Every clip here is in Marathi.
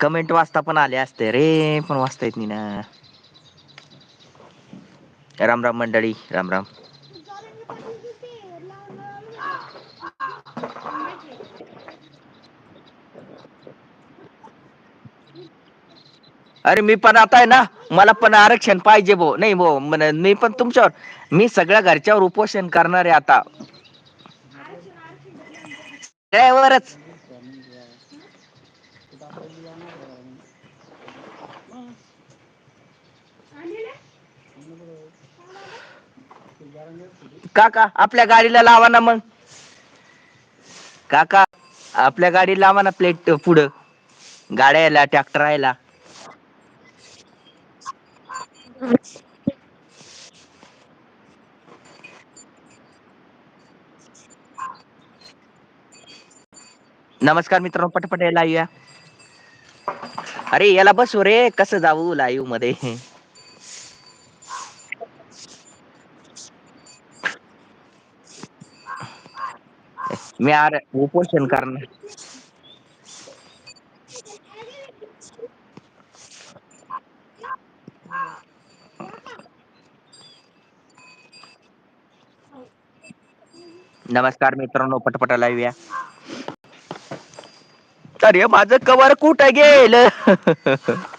कमेंट वाचता पण आले असते. रे पण वाचता येत नाही ना. राम राम मंडळी राम राम. अरे मी पण आता आहे ना मला पण आरक्षण पाहिजे भो. नाही भो मी पण तुमच्यावर मी सगळ्या घरच्यावर उपोषण करणार आहे आता. त्यावरच. काका आपल्या गाडीला लावा ना मग. काका आपल्या गाडी लावा ना प्लेट पुढं. गाड्याला ट्रॅक्टर यायला. नमस्कार मित्रांनो पटपट यायला या अरे याला बसू रे. कसं जाऊ लाईवमध्ये? मी आर उपोषण करणार. नमस्कार मित्रांनो पटपटा लाईव्ह या. अरे माझं कवर कुठं गेल?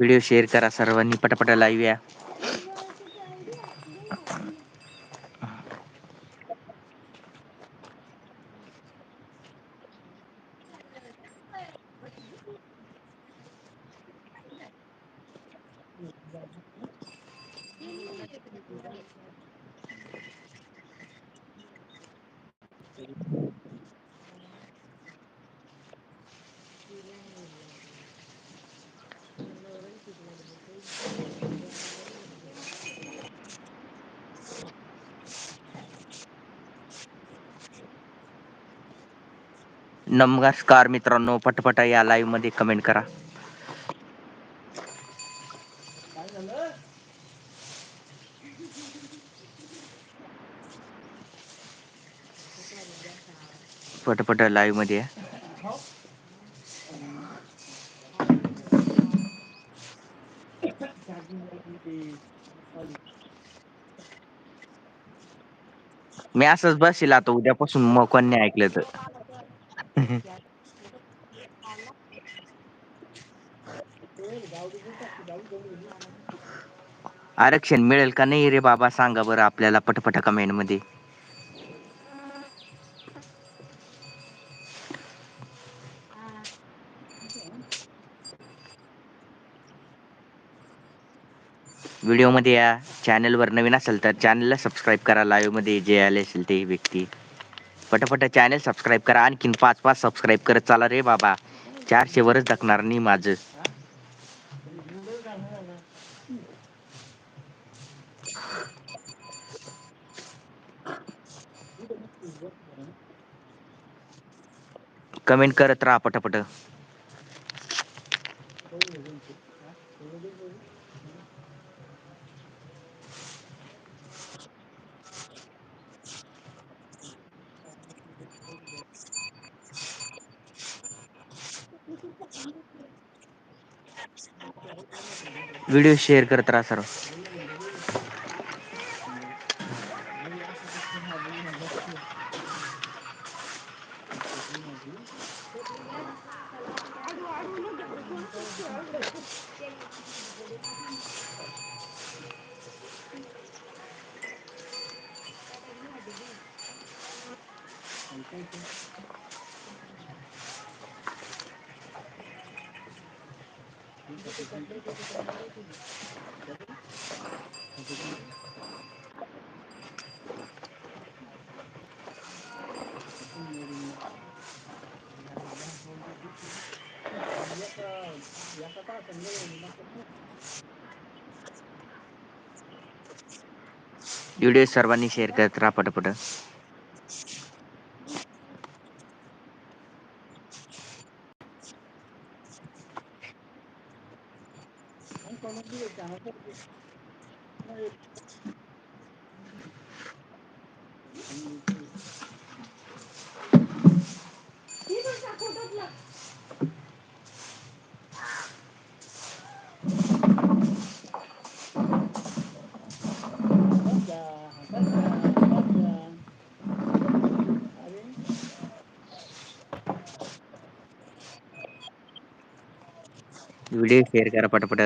व्हिडिओ शेअर करा सर्वांनी. पटापटा लाईव्ह या. नमस्कार मित्रांनो पटपटा या लाईव्हमध्ये कमेंट करा. पटपट लाईव्हमध्ये मी असंच बसेल आता उद्यापासून मग कोणी ऐकलं तर. आरक्षण मिळेल का नाही रे बाबा? सांगा बरं आपल्याला पटपट कमेंटमध्ये. व्हिडिओमध्ये या चॅनल वर नवीन असेल तर चॅनलला सबस्क्राईब करा. लाईव्हमध्ये जे आले असेल ते व्यक्ती. पटापट चॅनल सबस्क्राईब करा. आणखीन पाच पाच सबस्क्राईब करत चाला रे बाबा. चारशे वरच धकणार नाही माझं. कमेंट करत राहा पटपट. व्हिडिओ शेअर करत राहा सर्व व्हिडिओ सर्वांनी शेअर करत राहा पटपट व्हिडिओ शेअर करा पटापट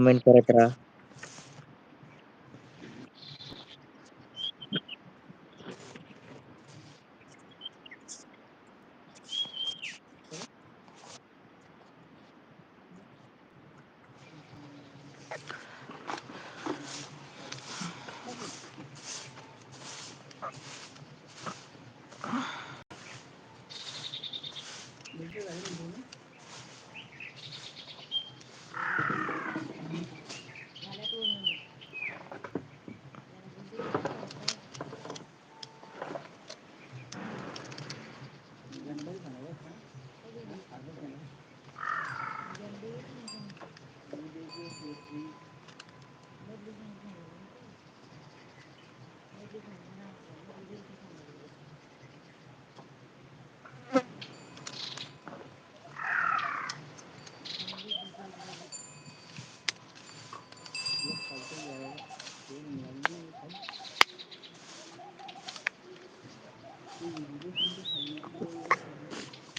कमेंट करत राहा.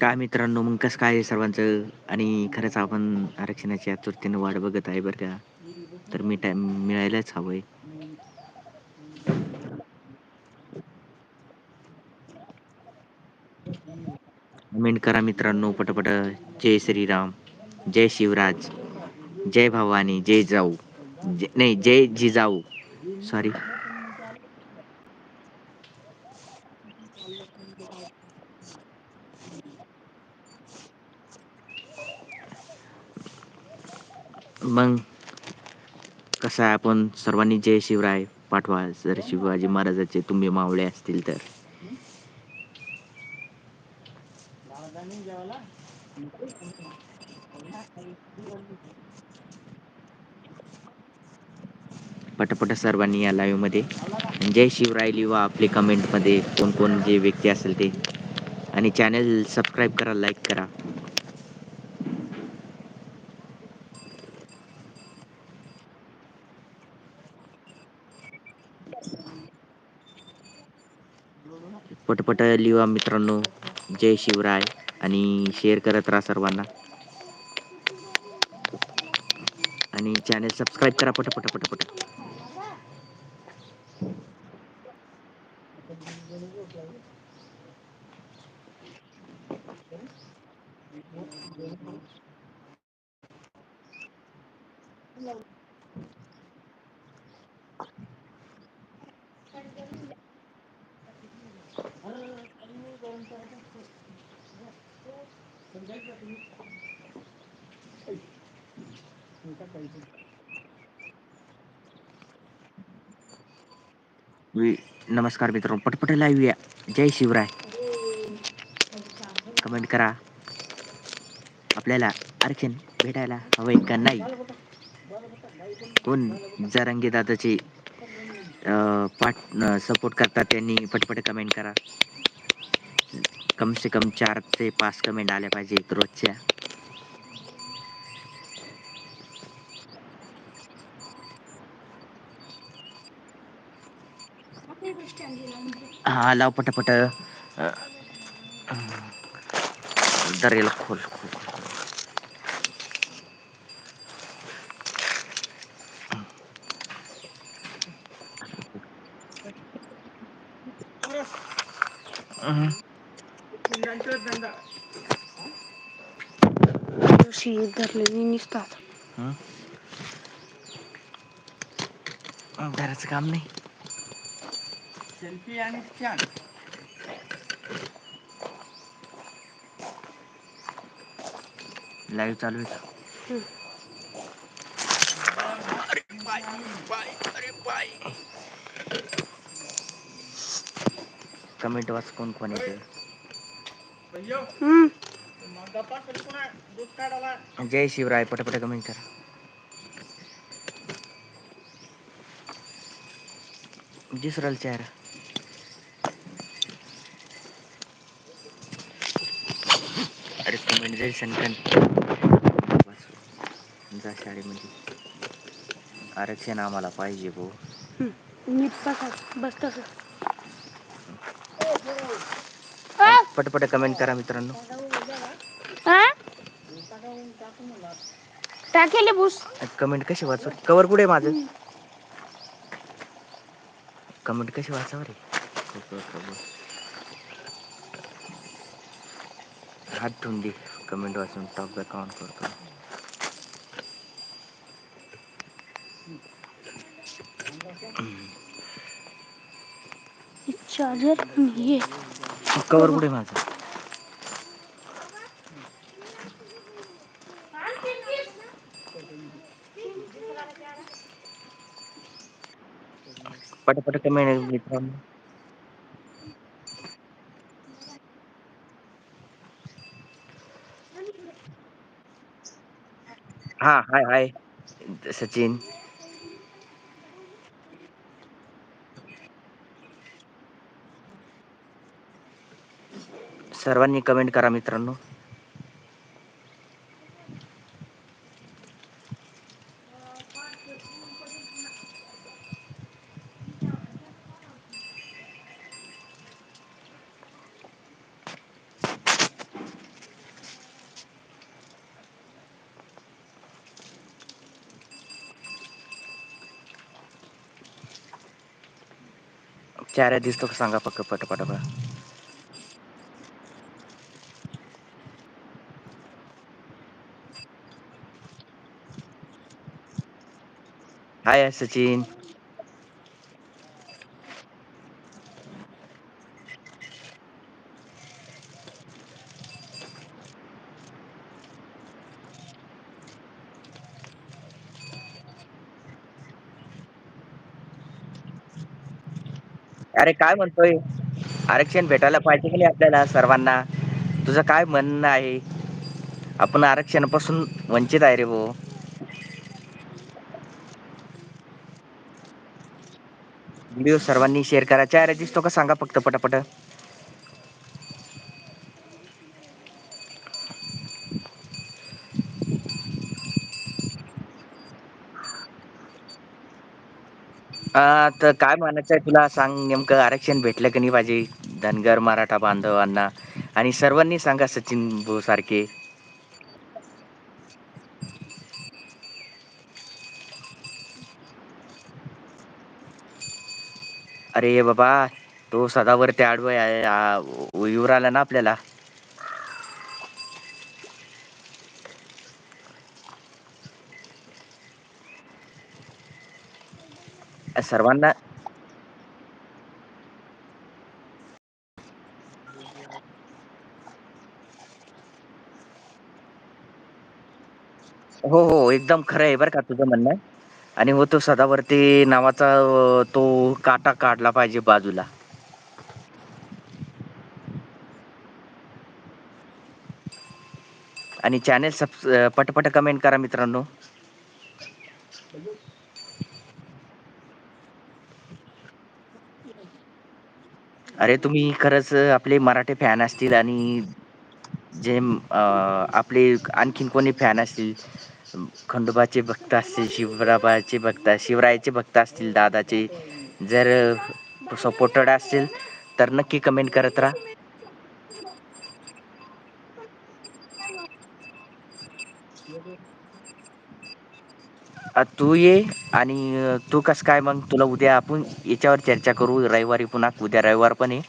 काय मित्रांनो मग कसं काय सर्वांचं? आणि खरंच आपण आरक्षणाची आतुरतेने वाट बघत आहे बरं का. तर मी टाइम मिळायलाच हवंय. कमेंट करा मित्रांनो पटपट. जय श्रीराम जय शिवराज जय भवानी जय जाऊ. जय नाही जय जिजाऊ. सॉरी मग कसं आहे आपण सर्वांनी जय शिवराय पाठवा जर शिवाजी महाराजाचे तुम्ही मावळे असतील तर. पटापट सर्वांनी या लाईव्हमध्ये. जय शिवराय लिवा आपले कमेंटमध्ये कोण कोण जे व्यक्ती असेल ते. आणि चॅनल सबस्क्राईब करा लाईक करा. पटपट लिहा मित्रांनो. जय शिवराय आणि शेअर करत राहा सर्वांना. आणि चॅनल सबस्क्राईब करा पटापट पटापट. वी नमस्कार मित्रांनो पटपट लाईव्ह या. जय शिवराय. कमेंट करा. आपल्याला आरक्षण भेटायला हवंय का नाही? कोण जरांगे दादाचे अं, पाठ सपोर्ट करतात त्यांनी पटपट कमेंट करा. कम से कम चार ते पाच कमेंट आल्या पाहिजेत रोजच्या. हा लाव पटापट. दरेल खोल खोल धरलेली निसतात? घराचं काम नाही. सेल्फी आणि छान लाईव्ह चालू आहे? अरे अरे कमेंट वाच कोण कोण येते. जय शिवराय पटापट कमेंट करा. दिसू राहिला चेहरा. जय संकन जा शाळेमध्ये. आरक्षण आम्हाला पाहिजे भाऊ. नीट बसा. बस तसं. पटपट कमेंट करा मित्रांनो. हा टाकेले भूस कमेंट कशी वाचू कवर कुठे आहे माझं? कमेंट कशी वाचावं रे हात ठेवून दे. कमेंट वाचून टॉक बॅक ऑन करतो. चार्जर हे कवर कुठे आहे माझं? पटापट कमेंट मित्रांनो. हा हाय हाय. सचिन. सर्वांनी कमेंट करा मित्रांनो. चेहरा दिसतो का सांगा फक्त पटापट हाय सचिन अरे काय म्हणतोय? आरक्षण भेटायला पाहिजे की नाही आपल्याला सर्वांना? तुझं काय म्हणणं आहे? आपण आरक्षणापासून वंचित आहे रे भाऊ. व्हिडिओ सर्वांनी शेअर करा. चेहरा रजिस्टो का? सांगा फक्त पटापट अ तर काय म्हणायचं आहे तुला? सांग नेमकं आरक्षण भेटलं की नाही पाहिजे? धनगर मराठा बांधवांना आणि सर्वांनी सांगा सचिन भाऊ सारखे. अरे बाबा तो सदावर त्या आडवा आहे. येऊ ना आपल्याला? सर्वांना हो हो एकदम खरं आहे बरं का तुझं म्हणणं. आणि हो तो सदावरती नावाचा तो काटा काढला पाहिजे बाजूला. आणि चॅनेल सब पटपट कमेंट करा मित्रांनो. अरे तुम्ही खरंच आपले मराठी फॅन असतील आणि जे अं, आपले आणखीन कोणी फॅन असतील खंडोबाचे भक्त असतील शिवराबाचे भक्त शिवरायाचे भक्त असतील दादाचे जर सपोर्टेड असतील तर नक्की कमेंट करत राहा. अ, तू ये आणि तू कस काय मग तुला उद्या आपण याच्यावर चर्चा करू रविवारी पुन्हा उद्या रविवार पण आहे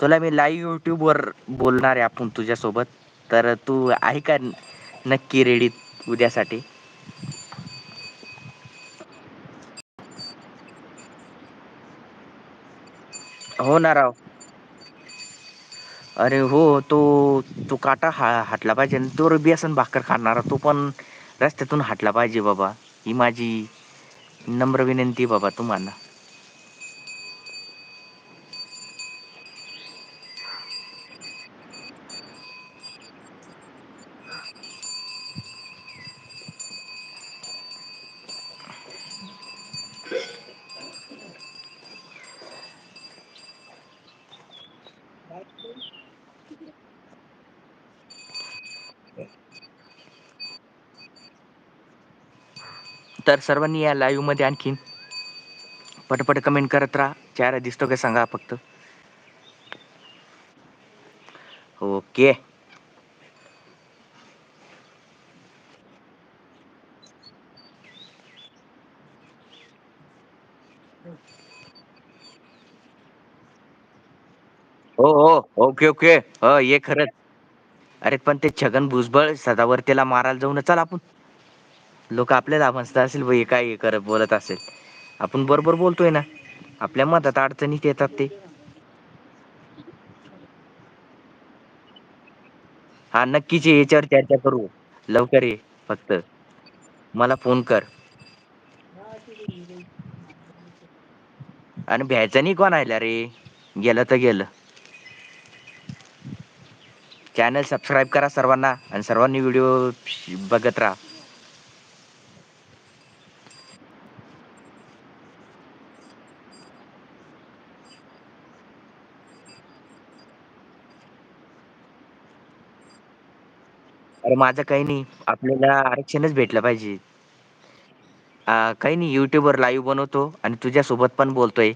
तुला मी लाईव्ह यूट्यूबवर बोलणार आहे आपण तुझ्यासोबत. तर तू आहे का नक्की रेडी उद्यासाठी? हो ना राव. अरे हो तो तो काटा हा हाटला पाहिजे. तो बेसन भाकर खाणारा तो पण रस्त्यातून हाटला पाहिजे बाबा. ही माझी नम्र विनंती बाबा तुम्हाला. तर सर्वांनी या लाईव्हमध्ये आणखीन पटपट कमेंट करत राहा. चेहरा दिसतो का सांगा फक्त. ओके हो हो. ओके ओके हो ये खरंच. अरे पण ते छगन भुजबळ सदावर्तीला मारायला जाऊन चल आपण. लोक आपल्याला म्हणत असेल बाई काय हे करत बोलत असेल. आपण बरोबर बोलतोय ना. आपल्या मतात अडचणीत येतात ते. हा नक्कीच ये, याच्यावर चर्चा करू. लवकर ये फक्त. मला फोन कर. आणि भ्यायचं नाही कोण आयला रे. गेलं तर गेलं. चॅनल सबस्क्राईब करा सर्वांना. आणि सर्वांनी व्हिडिओ बघत राहा. अरे माझं काही नाही. आपल्याला आरक्षणच भेटलं पाहिजे. काही नाही युट्यूब लाईव्ह बनवतो आणि तुझ्यासोबत पण बोलतोय.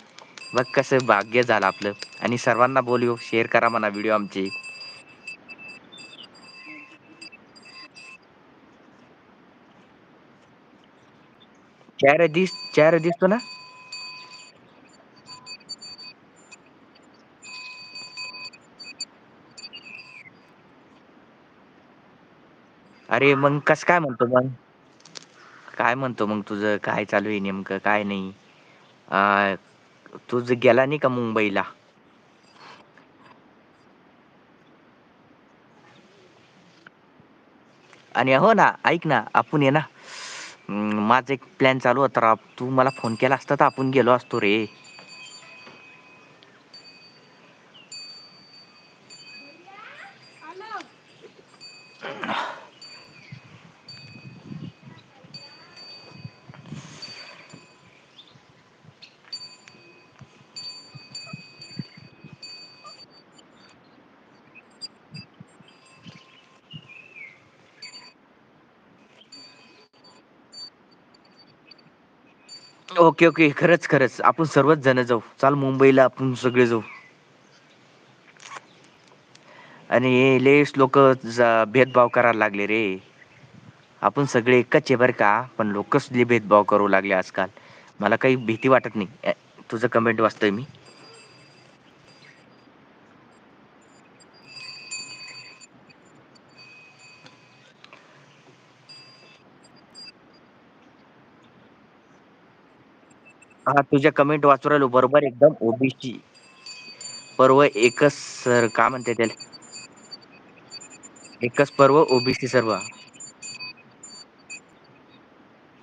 बघ कसं भाग्य झालं आपलं. आणि सर्वांना बोलू शेअर करा म्हणा व्हिडिओ आमचे. चेहरा दिस चेहरा दिसतो ना? अरे मग कस काय म्हणतो मग? काय म्हणतो मग तुझं? काय चालू आहे नेमकं? काय नाही? अ तुझ गेला नाही का मुंबईला? आणि हो ना ऐक ना आपण ये ना. अं, माझा एक प्लॅन चालू होता राव. तू मला फोन केला असता तर आपण गेलो असतो रे. Okay okay. खरंच खरंच. आपण सर्वच जण जाऊ. चाल मुंबईला आपण सगळे जाऊ. आणि हे लेस लोक भेदभाव करायला लागले रे. आपण सगळे एकच आहे बरं का. पण लोक भेदभाव करू लागले आजकाल? मला काही भीती वाटत नाही. तुझं कमेंट वाचतोय मी. हा तुझ्या कमेंट वाचू राहिलो. बरोबर एकदम ओबीसी पर्व एकच सर का म्हणते त्याला? एकच पर्व ओबीसी सर्व.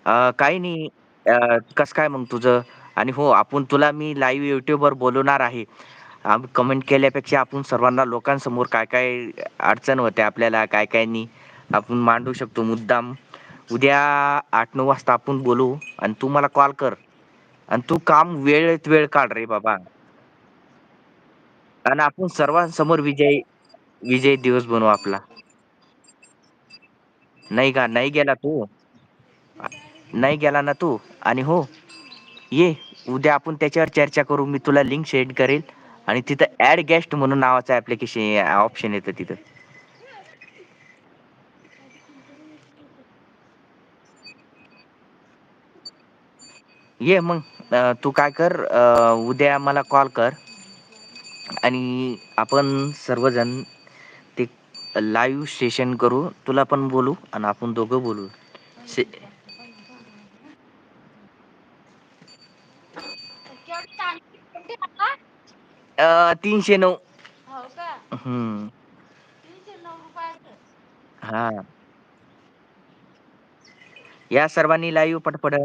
अ, काही नाही. अ, कसं काय मग तुझं? आणि हो आपण तुला मी लाईव्ह युट्यूबवर बोलवणार आहे. कमेंट केल्यापेक्षा आपण सर्वांना लोकांसमोर काय काय अडचण होते आपल्याला काय काय नाही. आपण मांडू शकतो मुद्दाम. उद्या आठ नऊ वाजता आपण बोलू आणि तू मला कॉल कर. आणि तू काम वेळेत वेळ काढ रे बाबा. आणि आपण सर्वांसमोर विजय विजय दिवस बनवू आपला. नाही का? नाही गेला तू? नाही गेला ना तू? आणि हो ये उद्या आपण त्याच्यावर चर्चा करू मी तुला लिंक शेअर करेल. आणि तिथं ऍड गेस्ट म्हणून नावाचं ऍप्लिकेशन ऑप्शन येतं तिथं. ये मग तू काय कर उद्या मला कॉल कर आणि आपण सर्वजण ते लाईव्ह सेशन करू तुला पण बोलू आणि आपण दोघं बोलू. से अं, तीनशे नऊ. हम्म. हा. या सर्वांनी लाईव्ह पटपट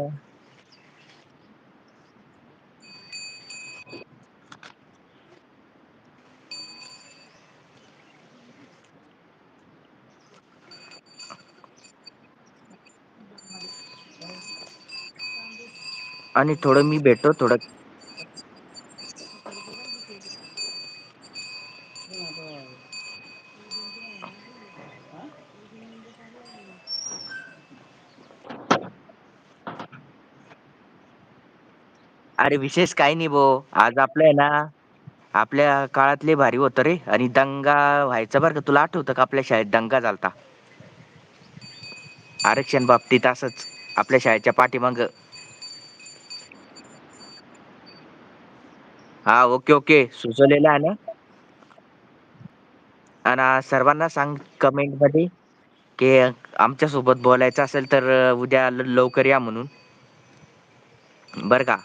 आणि थोडं मी भेटतो थोडं अरे विशेष काही नाही भो. आज आपलं आहे ना आपल्या काळातले भारी होतं रे. आणि दंगा व्हायचा बरं का. तुला आठवतं का आपल्या शाळेत दंगा झालता? आरक्षण बाबतीत असंच आपल्या शाळेच्या पाठीमाग हा ओके ओके. सुचवलेलं आहे ना? आणि सर्वांना सांग कमेंटमध्ये की आमच्यासोबत बोलायचं असेल तर उद्या लवकर या म्हणून. बर का?